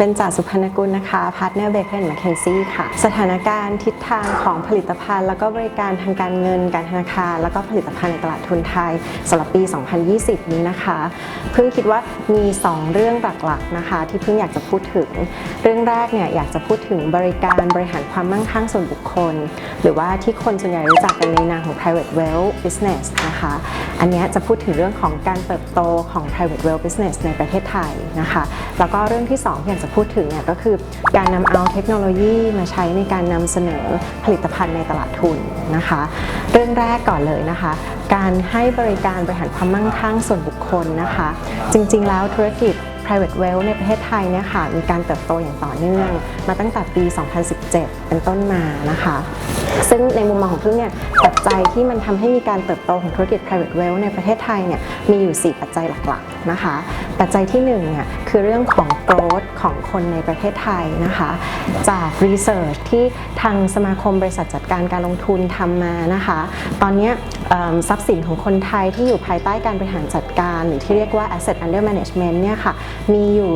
เป็นจ่าสุพรรณกุลนะคะพาร์ทเนอร์เบเกอร์แมคเคนซี่ค่ะ สถานการณ์ทิศทางของผลิตภัณฑ์ แล้วก็บริการทางการเงินการธนาคาร แล้วก็ผลิตภัณฑ์ในตลาดทุนไทยสำหรับปี 2020 นี้นะคะ เพิ่งคิดว่ามี 2 เรื่องหลักๆนะคะ ที่เพิ่งอยากจะพูดถึง เรื่องแรกเนี่ยอยากจะพูดถึงบริการบริหารความมั่งคั่งส่วนบุคคล หรือว่าที่คนส่วนใหญ่รู้จักกันในนามของ private wealth business นะคะ อันนี้จะพูดถึงเรื่องของการเติบโตของ private wealth business ในประเทศไทยนะคะ แล้วก็เรื่องที่2อยากจะพูดถึงเนี่ยก็คือการนำเอาเทคโนโลยีมาใช้ในการนำเสนอผลิตภัณฑ์ในตลาดทุนนะคะ เรื่องแรกก่อนเลยนะคะ การให้บริการบริหารความมั่งคั่งส่วนบุคคลนะคะ จริง ๆ แล้วธุรกิจ private wealth ในประเทศไทยเนี่ยค่ะมีการเติบโตอย่างต่อเนื่อง มาตั้งแต่ปี 2017 เป็นต้นมานะคะ ซึ่งในมุมมองของพึ่งเนี่ยปัจจัยที่มันทำให้มีการเติบโตของธุรกิจ private wealth ในประเทศไทยเนี่ยมีอยู่ 4 ปัจจัยหลักๆนะคะ ปัจจัยที่1เนี่ยคือเรื่องของ growth ของคนในประเทศไทยนะคะ จาก research ที่ทางสมาคมบริษัทจัดการการลงทุนทำมานะคะ ตอนนี้ทรัพย์สินของคนไทยที่อยู่ภายใต้การบริหารจัดการ หรือที่เรียกว่า asset under management เนี่ยค่ะมีอยู่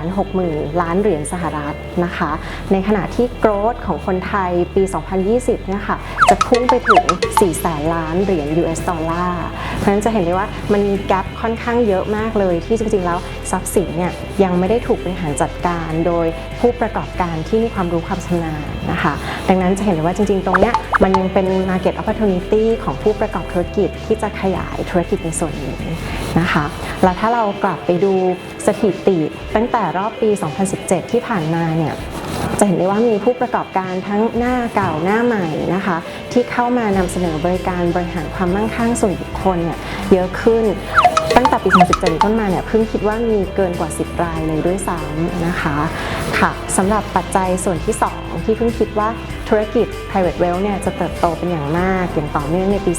160,000 ล้านเหรียญสหรัฐนะคะ ในขณะที่ growth ของคนไทยปี2020เนี่ยค่ะจะพุ่งไปถึง 4 แสนล้านเหรียญ US ดอลลาร์ เพราะฉะนั้นจะเห็นได้ว่ามันมีแกลบค่อนข้างเยอะมากเลย ที่จริงๆแล้วทรัพย์สินเนี่ยยังไม่ได้ถูกบริหารจัดการโดยผู้ประกอบการที่มีความรู้ความชำนาญนะคะ ดังนั้นจะเห็นได้ว่าจริงๆ ตรงเนี้ยมันยังเป็น market opportunity ของผู้ประกอบธุรกิจที่จะขยายธุรกิจในส่วนนี้นะคะ แล้วถ้าเรากลับไปดูสถิติตั้งแต่รอบปี 2017 ที่ผ่านมาเนี่ย จะเห็นได้ว่ามีผู้ประกอบการทั้งหน้าเก่าหน้าใหม่นะคะ ที่เข้ามานำเสนอบริการบริหารความมั่งคั่งส่วนบุคคลเนี่ยเยอะขึ้น ตั้งแต่ปี 2017ต้นมาเนี่ยเพิ่งคิดว่ามีเกินกว่า 10 รายเลยด้วยซ้ำนะคะค่ะสำหรับปัจจัยส่วนที่ 2 ที่เพิ่งคิดว่า ธุรกิจ private wealth เนี่ยจะเติบโตเป็นอย่างมากอย่างต่อเนื่องในปี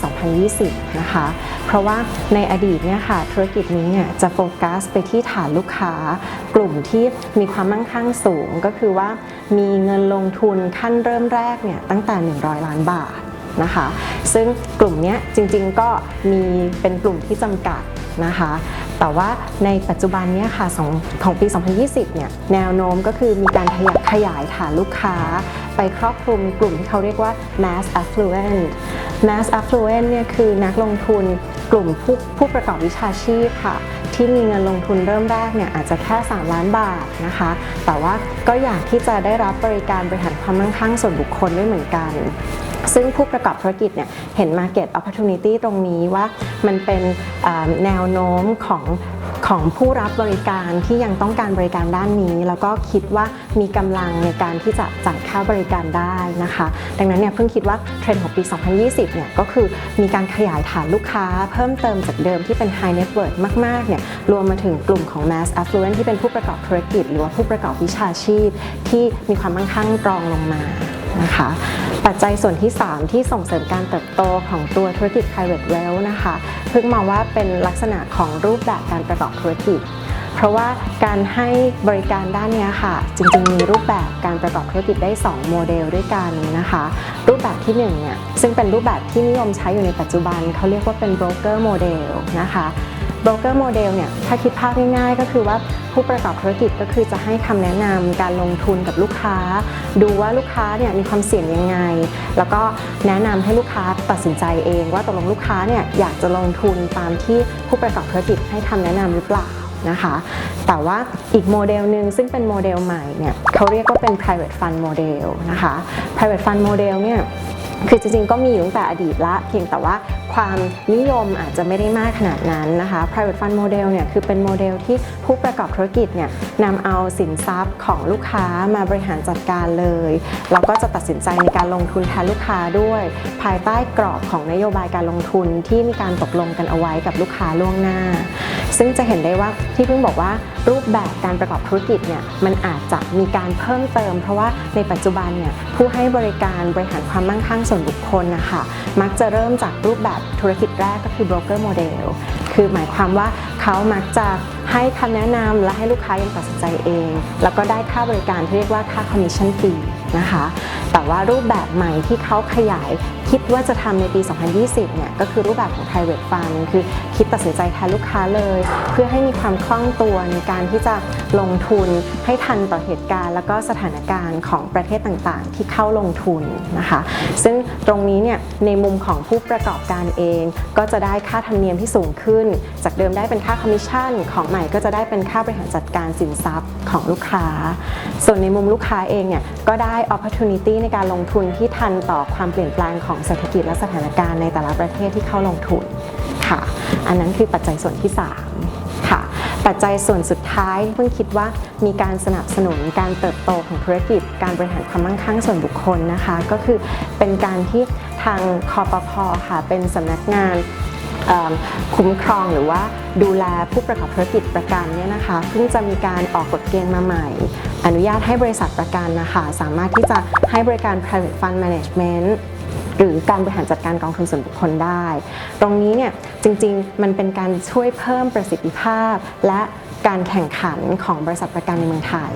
2020 นะคะ เพราะว่าในอดีตเนี่ยค่ะธุรกิจนี้เนี่ยจะโฟกัสไปที่ฐานลูกค้า กลุ่มที่มีความมั่งคั่งสูง ก็คือว่ามีเงินลงทุนขั้นเริ่มแรกเนี่ยตั้งแต่ 100 ล้านบาทนะคะ ซึ่งกลุ่มเนี้ยจริงๆก็มีเป็นกลุ่มที่จำกัด นะคะ แต่ว่าในปัจจุบันเนี่ยค่ะของของปี 2020 เนี่ยแนวโน้มก็คือมีการขยายขยายฐานลูกค้า ไปครอบคลุมกลุ่มที่เขาเรียกว่า mass affluent mass affluent เนี่ยคือนักลงทุนกลุ่มผู้ผู้ประกอบวิชาชีพค่ะที่มีเงินลงทุนเริ่มแรกเนี่ยอาจจะแค่ 3 ล้านบาทนะคะ แต่ว่าก็อยากที่จะได้รับบริการบริหารความมั่งคั่งส่วนบุคคลด้วยเหมือนกัน ซึ่งผู้ประกอบธุรกิจเนี่ยเห็น Market Opportunity ตรงนี้ว่ามันเป็นแนวโน้มของของผู้รับบริการที่ยังต้องการบริการด้านนี้ แล้วก็คิดว่ามีกำลังในการที่จะจ่ายค่าบริการได้นะคะ ดังนั้นเนี่ยเพิ่งคิดว่าเทรนด์ของปี 2020 เนี่ยก็คือมีการขยายฐานลูกค้าเพิ่มเติมจากเดิมที่เป็น High Net Worth มากๆเนี่ยรวมมาถึงกลุ่มของ Mass Affluent ที่เป็นผู้ประกอบธุรกิจ หรือว่าผู้ประกอบวิชาชีพ ที่มีความมั่งคั่งรองลงมา นะคะ ปัจจัยส่วนที่ 3 ที่ส่งเสริมการเติบโตของตัวธุรกิจ private wealth นะคะ เพิ่งมองว่าเป็นลักษณะของรูปแบบการประกอบธุรกิจ เพราะว่าการให้บริการด้านนี้ค่ะ จริงๆ มีรูปแบบการประกอบธุรกิจได้ 2 โมเดลด้วยกันนะคะ รูปแบบที่1เนี่ยซึ่งเป็นรูปแบบที่นิยมใช้อยู่ในปัจจุบันเขาเรียกว่าเป็น broker model นะคะ บรกเกอร์โมเดลเนี่ยถ้าคิดภาพง่ายๆ ก็คือว่าผู้ประกอบธุรกิจก็คือจะให้คำแนะนำการลงทุนกับลูกค้า ดูว่าลูกค้าเนี่ยมีความเสี่ยงยังไง แล้วก็แนะนำให้ลูกค้าตัดสินใจเอง ว่าตกลงลูกค้าเนี่ยอยากจะลงทุนตามที่ผู้ประกอบธุรกิจให้คำแนะนำหรือเปล่านะคะแต่ว่าอีกโมเดลหนึ่งซึ่งเป็นโมเดลใหม่เนี่ยเขาเรียกว่าเป็น private fund model นะคะ private fund model เนี่ย คือจริงๆ ก็มีอยู่ตั้งแต่อดีตละ เพียงแต่ว่าความนิยมอาจจะไม่ได้มากขนาดนั้นนะคะ private fund model เนี่ยคือเป็นโมเดลที่ผู้ประกอบธุรกิจเนี่ยนำเอาสินทรัพย์ของลูกค้ามาบริหารจัดการเลย แล้วก็จะตัดสินใจในการลงทุนแทนลูกค้าด้วย ภายใต้กรอบของนโยบายการลงทุนที่มีการตกลงกันเอาไว้กับลูกค้าล่วงหน้า ซึ่งจะเห็นได้ว่าที่เพิ่งบอกว่ารูปแบบการประกอบธุรกิจเนี่ยมันอาจจะมีการเพิ่มเติม เพราะว่าในปัจจุบันเนี่ยผู้ให้บริการบริหารความมั่งคั่งส่วนบุคคลนะคะมักจะเริ่มจากรูปแบบธุรกิจแรกก็คือ broker model คือหมายความว่าเขามักจะให้คำแนะนำและให้ลูกค้ายังตัดสินใจเอง แล้วก็ได้ค่าบริการที่เรียกว่าค่า commission fee นะคะ แต่ว่ารูปแบบใหม่ที่เขาขยายคิดว่าจะทำในปี 2020 เนี่ย ก็คือรูปแบบของ private fund คือคิดตัดสินใจแทนลูกค้าเลย เพื่อให้มีความคล่องตัวในการที่จะลงทุนให้ทันต่อเหตุการณ์ แล้วก็สถานการณ์ของประเทศต่างๆ ที่เข้าลงทุนนะคะ ซึ่งตรงนี้เนี่ยในมุมของผู้ประกอบการเอง ก็จะได้ค่าธรรมเนียมที่สูงขึ้น จากเดิมได้เป็นค่าคอมมิชชั่น ของใหม่ก็จะได้เป็นค่าบริหารจัดการสินทรัพย์ของลูกค้า ส่วนในมุมลูกค้าเองเนี่ยก็ได้ opportunity ในการลงทุนที่ทันต่อความเปลี่ยนแปลงของเศรษฐกิจและสถานการณ์ในแต่ละประเทศที่เข้าลงทุนค่ะ อันนั้นคือปัจจัยส่วนที่ 3 ค่ะ ปัจจัยส่วนสุดท้ายเพิ่งคิดว่ามีการสนับสนุนการเติบโตของธุรกิจ การบริหารความมั่งคั่งส่วนบุคคลนะคะ ก็คือเป็นการที่ทางคอปพค่ะ เป็นสำนักงานคุ้มครองหรือว่าดูแลผู้ประกอบธุรกิจประกันเนี่ยนะคะเพิ่งจะมีการออกกฎเกณฑ์มาใหม่ อนุญาตให้บริษัทประกันนะคะ สามารถที่จะให้บริการ private fund management หรือการบริหารจัดการกองทุนส่วนบุคคลได้ ตรงนี้เนี่ยจริงๆ มันเป็นการช่วยเพิ่มประสิทธิภาพ และการแข่งขันของบริษัทประกันในเมืองไทย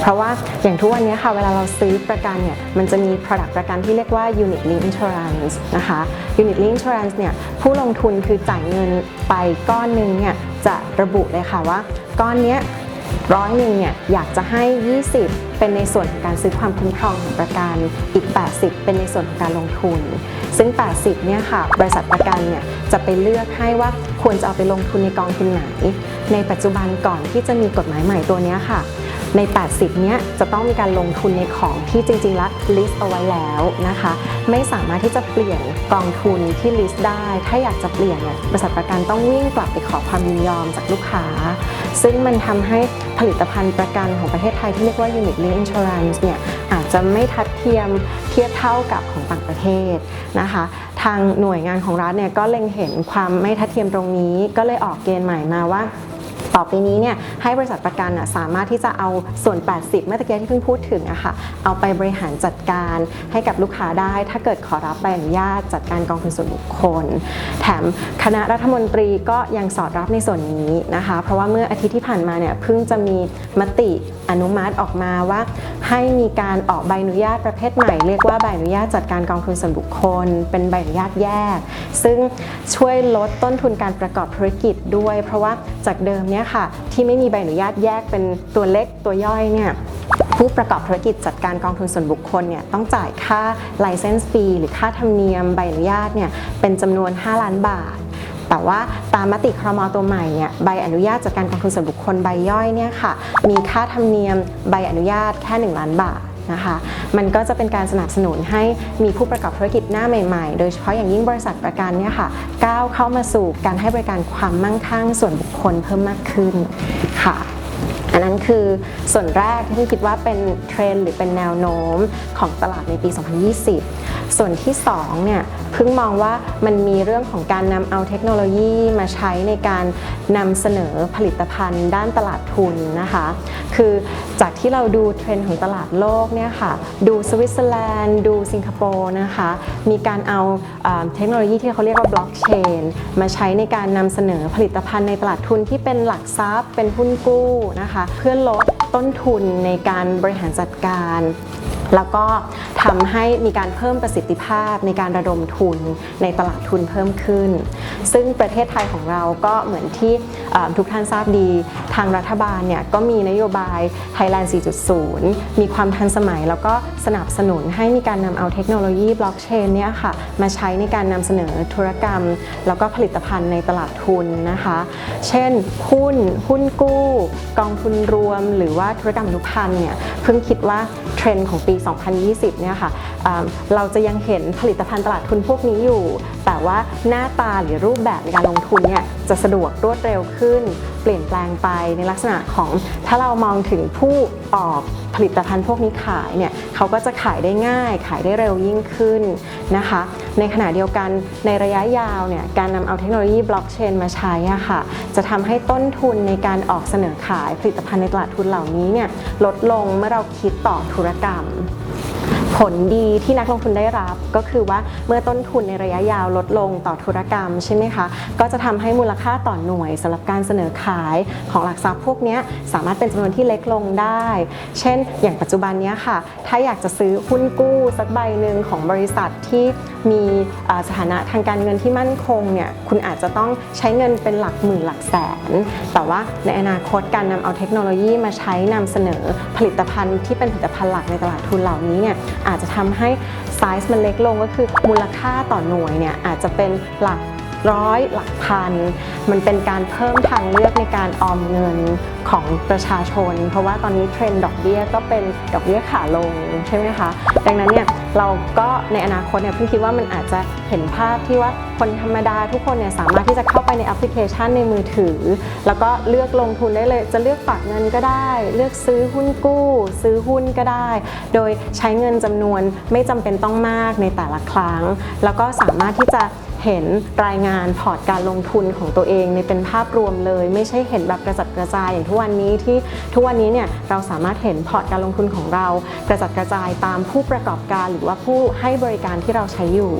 เพราะว่าอย่างทุกวันนี้ค่ะเวลาเราซื้อประกันเนี่ยมันจะมี product ประกันที่เรียกว่า unit link insurance นะคะ unit link insurance เนี่ยผู้ลงทุนคือจ่ายเงินไปก้อนหนึ่งเนี่ยจะระบุเลยค่ะว่าก้อนเนี้ย ร้อยหนึ่งเนี่ยอยากจะให้ 20 เป็นในส่วนของการซื้อความคุ้มครองของประกัน อีก 80 เป็นในส่วนของการลงทุน ซึ่ง 80 เนี่ยค่ะ บริษัทประกันเนี่ยจะไปเลือกให้ว่าควรจะเอาไปลงทุนในกองทุนไหน ในปัจจุบันก่อนที่จะมีกฎหมายใหม่ตัวนี้ค่ะ ใน 80 เนี้ยจะต้องมีการลงทุนในของที่จริงๆแล้ว list เอาไว้แล้วนะคะ ไม่สามารถที่จะเปลี่ยนกองทุนที่ list ได้ ถ้าอยากจะเปลี่ยนเนี่ยบริษัทประกันต้องวิ่งกลับไปขอความยินยอมจากลูกค้า ซึ่งมันทำให้ผลิตภัณฑ์ประกันของประเทศไทยที่เรียกว่า unit link insurance เนี่ยอาจจะไม่ทัดเทียมเทียบเท่ากับของต่างประเทศนะคะ ทางหน่วยงานของรัฐเนี่ยก็เล็งเห็นความไม่ทัดเทียมตรงนี้ก็เลยออกเกณฑ์ใหม่มาว่า ต่อไปนี้เนี่ยให้บริษัทประกันน่ะสามารถที่จะเอาส่วน 80 เมื่อตะกี้ที่เพิ่งพูดถึงอะค่ะเอาไปบริหารจัดการให้กับลูกค้าได้ ถ้าเกิดขอรับใบอนุญาตจัดการกองทุนส่วนบุคคล แถมคณะรัฐมนตรีก็ยังสอดรับในส่วนนี้นะคะ เพราะว่าเมื่ออาทิตย์ที่ผ่านมาเนี่ยเพิ่งจะมีมติ อนุมัติออกมาว่า ให้มีการออกใบอนุญาตประเภทใหม่ เรียกว่าใบอนุญาตจัดการกองทุนส่วนบุคคล เป็นใบอนุญาตแยก ซึ่งช่วยลดต้นทุนการประกอบธุรกิจด้วย เพราะว่าจากเดิมเนี่ยค่ะที่ไม่มีใบอนุญาตแยกเป็นตัวเล็กตัวย่อยเนี่ยผู้ประกอบธุรกิจจัดการกองทุนส่วนบุคคลเนี่ยต้องจ่ายค่า license fee หรือค่าธรรมเนียมใบอนุญาตเนี่ยเป็นจำนวน 5 ล้านบาท แต่ว่าตามมติครมตัวใหม่เนี่ยใบอนุญาตจากการกองทุนส่วนบุคคลใบย่อยเนี่ยค่ะมีค่าธรรมเนียมใบอนุญาตแค่ 1 ล้านบาทนะคะมันก็จะเป็นการสนับสนุนให้มีผู้ประกอบธุรกิจหน้าใหม่ๆ โดยเฉพาะอย่างยิ่งบริษัทประกันเนี่ยค่ะก้าวเข้ามาสู่การให้บริการความมั่งคั่งส่วนบุคคลเพิ่มมากขึ้นค่ะอันนั้นคือส่วนแรกที่พี่คิดว่าเป็นเทรนด์หรือเป็นแนวโน้มของตลาดในปี 2020 ส่วนที่2เนี่ยเพิ่งมองว่ามันมีเรื่องของการนำเอาเทคโนโลยีมาใช้ในการนำเสนอผลิตภัณฑ์ด้านตลาดทุนนะคะ คือจากที่เราดูเทรนด์ของตลาดโลกเนี่ยค่ะ ดูสวิตเซอร์แลนด์ ดูสิงคโปร์นะคะ มีการเอาเอ่อเทคโนโลยีที่เขาเรียกว่าบล็อกเชนมาใช้ในการนำเสนอผลิตภัณฑ์ในตลาดทุนที่เป็นหลักทรัพย์ เป็นหุ้นกู้นะคะ เพื่อลดต้นทุนในการบริหารจัดการ แล้วก็ทำให้มีการเพิ่มประสิทธิภาพในการระดมทุนในตลาดทุนเพิ่มขึ้น ซึ่งประเทศไทยของเราก็เหมือนที่ทุกท่านทราบดี ทางรัฐบาลเนี่ยก็มีนโยบาย Thailand 4.0 มีความทันสมัยแล้วก็สนับสนุนให้มีการนำเอาเทคโนโลยีบล็อกเชนเนี่ยค่ะมาใช้ในการนำเสนอธุรกรรม แล้วก็ผลิตภัณฑ์ในตลาดทุนนะคะ เช่น หุ้น หุ้นกู้ กองทุนรวม หรือว่าธุรกรรมอนุพันธ์เนี่ยเพิ่งคิดว่าเทรนด์ของปี2020 เนี่ยค่ะเราจะยังเห็นผลิตภัณฑ์ตลาดทุนพวกนี้อยู่ แต่ว่าหน้าตาหรือรูปแบบในการลงทุนเนี่ยจะสะดวกรวดเร็วขึ้น เปลี่ยนแปลงไปในลักษณะของถ้าเรามองถึงผู้ออกผลิตภัณฑ์พวกนี้ขายเนี่ยเขาก็จะขายได้ง่าย ขายได้เร็วยิ่งขึ้นนะคะ ในขณะเดียวกันในระยะยาวเนี่ยการนำเอาเทคโนโลยีบล็อกเชนมาใช้อะค่ะจะทำให้ต้นทุนในการออกเสนอขายผลิตภัณฑ์ในตลาดทุนเหล่านี้เนี่ยลดลงเมื่อเราคิดต่อธุรกรรม ผลดีที่นักลงทุนได้รับก็คือว่าเมื่อต้นทุนในระยะยาวลดลงต่อธุรกรรมใช่ไหมคะ ก็จะทำให้มูลค่าต่อหน่วยสำหรับการเสนอขายของหลักทรัพย์พวกนี้สามารถเป็นจำนวนที่เล็กลงได้ เช่น อย่างปัจจุบันนี้ค่ะ ถ้าอยากจะซื้อหุ้นกู้สักใบหนึ่งของบริษัทที่ มีสถานะทางการเงินที่มั่นคงเนี่ยคุณอาจจะต้องใช้เงินเป็นหลักหมื่นหลักแสน แต่ว่าในอนาคตการนำเอาเทคโนโลยีมาใช้นำเสนอผลิตภัณฑ์ที่เป็นผลิตภัณฑ์หลักในตลาดทุนเหล่านี้เนี่ยอาจจะทำให้ไซส์มันเล็กลงก็คือมูลค่าต่อหน่วยเนี่ยอาจจะเป็นหลัก ร้อยหลักพัน มันเป็นการเพิ่มทางเลือกในการออมเงินของประชาชน เพราะว่าตอนนี้เทรนด์ดอกเบี้ยก็เป็นดอกเบี้ยขาลงใช่ไหมคะ ดังนั้นเนี่ยเราก็ในอนาคตเนี่ยเพิ่งคิดว่ามันอาจจะเห็นภาพที่ว่าคนธรรมดาทุกคนเนี่ยสามารถที่จะเข้าไปในแอปพลิเคชันในมือถือ แล้วก็เลือกลงทุนได้เลย จะเลือกฝากเงินก็ได้ เลือกซื้อหุ้นกู้ ซื้อหุ้นก็ได้ โดยใช้เงินจำนวนไม่จำเป็นต้องมากในแต่ละครั้ง แล้วก็สามารถที่จะ เห็นรายงานพอร์ตการลงทุนของตัวเองในเป็นภาพรวมเลย ไม่ใช่เห็นแบบกระจัดกระจายอย่างทุกวันนี้ที่ทุกวันนี้เนี่ยเราสามารถเห็นพอร์ตการลงทุนของเรา กระจัดกระจายตามผู้ประกอบการหรือว่าผู้ให้บริการที่เราใช้อยู่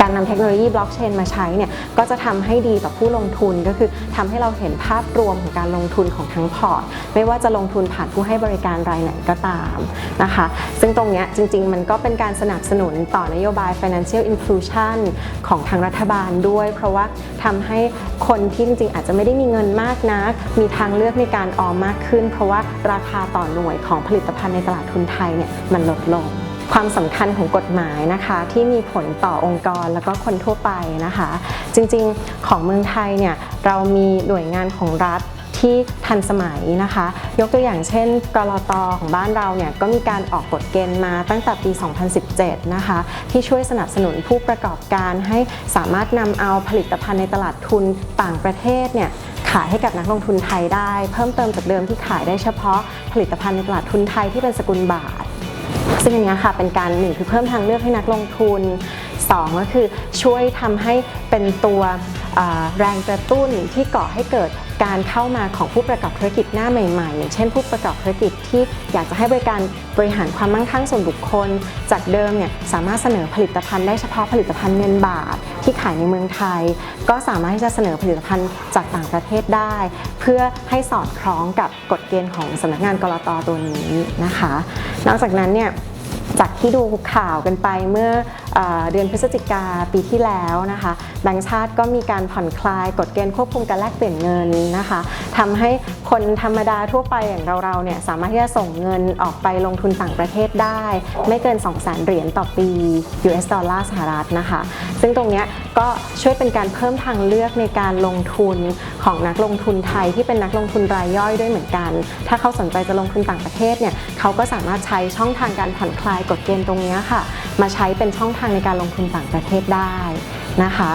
การนำเทคโนโลยีบล็อกเชนมาใช้เนี่ยก็จะทำให้ดีต่อผู้ลงทุนก็คือทำให้เราเห็นภาพรวมของการลงทุนของทั้งพอร์ต ไม่ว่าจะลงทุนผ่านผู้ให้บริการรายไหนก็ตามนะคะ ซึ่งตรงเนี้ยจริง ๆ มันก็เป็นการสนับสนุนต่อนโยบาย financial inclusion ของทางรัฐบาลด้วย เพราะว่าทำให้คนที่จริงๆ อาจจะไม่ได้มีเงินมากนัก มีทางเลือกในการออมมากขึ้น เพราะว่าราคาต่อหน่วยของผลิตภัณฑ์ในตลาดทุนไทยเนี่ยมันลดลง ความสำคัญของกฎหมายนะคะที่มีผลต่อองค์กรแล้วก็คนทั่วไปนะคะ จริงๆของเมืองไทยเนี่ยเรามีหน่วยงานของรัฐที่ทันสมัยนะคะ ยกตัวอย่างเช่น กรตของบ้านเราเนี่ยก็มีการออกกฎเกณฑ์มาตั้งแต่ปี 2017 นะคะ ที่ช่วยสนับสนุนผู้ประกอบการให้สามารถนำเอาผลิตภัณฑ์ในตลาดทุนต่างประเทศเนี่ยขายให้กับนักลงทุนไทยได้ เพิ่มเติมจากเดิมที่ขายได้เฉพาะผลิตภัณฑ์ในตลาดทุนไทยที่เป็นสกุลบาท ซึ่งอันนี้ค่ะเป็นการหนึ่งคือเพิ่มทางเลือกให้นักลงทุนสองก็คือช่วยทำให้เป็นตัวแรงกระตุ้นที่ก่อให้เกิดการเข้ามาของผู้ประกอบธุรกิจหน้าใหม่ๆ อย่างเช่นผู้ประกอบธุรกิจที่อยากจะให้บริการบริหารความมั่งคั่งส่วนบุคคล จากเดิมเนี่ยสามารถเสนอผลิตภัณฑ์ได้เฉพาะผลิตภัณฑ์เงินบาทที่ขายในเมืองไทย ก็สามารถที่จะเสนอผลิตภัณฑ์จากต่างประเทศได้ เพื่อให้สอดคล้องกับกฎเกณฑ์ของสำนักงานกรตตัวนี้นะคะ นอกจากนั้นเนี่ย จากที่ดูข่าวกันไปเมื่อเดือนพฤศจิกาปีที่แล้วนะคะแบงก์ชาติก็มีการผ่อนคลายกฎเกณฑ์ควบคุมการแลกเปลี่ยนเงินนะคะทำให้คนธรรมดาทั่วไปอย่างเราๆเนี่ยสามารถที่จะส่งเงินออกไปลงทุนต่างประเทศได้ ไม่เกิน2 0 0 0 0 0เหรียญต่อปี US ดอลลาร์สหรัฐนะคะ ซึ่งตรงนี้ก็ช่วยเป็นการเพิ่มทางเลือกในการลงทุนของนักลงทุนไทยที่เป็นนักลงทุนรายย่อยด้วยเหมือนกัน ถ้าเขาสนใจจะลงทุนต่างประเทศเนี่ยเขาก็สามารถใช้ช่องทางการผ่อนคลายกฎเกณฑ์ตรงนี้ค่ะ มาใช้เป็นช่องทางในการลงทุนต่างประเทศได้นะคะ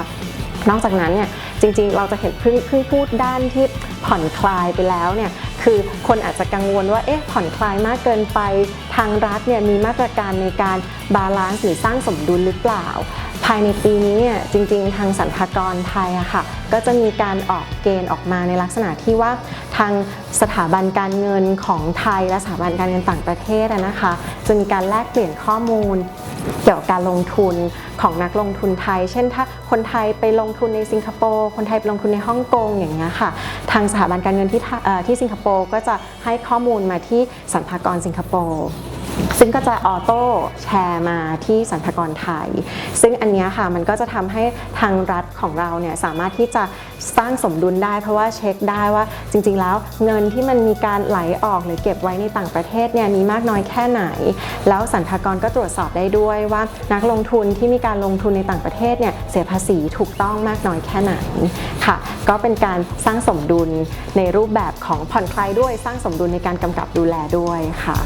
นอกจากนั้นเนี่ยจริงๆ เราจะเห็นเพิ่งเพิ่งพูดด้านที่ผ่อนคลายไปแล้วเนี่ยคือคนอาจจะกังวลว่าเอ๊ะผ่อนคลายมากเกินไปทางรัฐเนี่ยมีมาตรการในการบาลานซ์หรือสร้างสมดุลหรือเปล่า ภายในปีนี้เนี่ยจริงๆ ทางสรรพากรไทยอะค่ะก็จะมีการออกเกณฑ์ออกมาในลักษณะที่ว่าทางสถาบันการเงินของไทยและสถาบันการเงินต่างประเทศนะคะจะมีการแลกเปลี่ยนข้อมูล เกี่ยวกับการลงทุนของนักลงทุนไทย เช่นถ้าคนไทยไปลงทุนในสิงคโปร์คนไทยไปลงทุนในฮ่องกงอย่างเงี้ยค่ะ ทางสถาบันการเงินที่ที่สิงคโปร์ก็จะให้ข้อมูลมาที่สรรพากรสิงคโปร์ ซึ่งก็จะออโต้แชร์มาที่สรรพากรไทย ซึ่งอันนี้ค่ะมันก็จะทำให้ทางรัฐของเราเนี่ยสามารถที่จะสร้างสมดุลได้ เพราะว่าเช็คได้ว่าจริง ๆ แล้วเงินที่มันมีการไหลออกหรือเก็บไว้ในต่างประเทศเนี่ยมีมากน้อยแค่ไหน แล้วสรรพากรก็ตรวจสอบได้ด้วยว่า นักลงทุนที่มีการลงทุนในต่างประเทศเนี่ยเสียภาษีถูกต้องมากน้อยแค่ไหนค่ะก็เป็นการสร้างสมดุลในรูปแบบของผ่อนคลายด้วยสร้างสมดุลในการกำกับดูแลด้วยค่ะ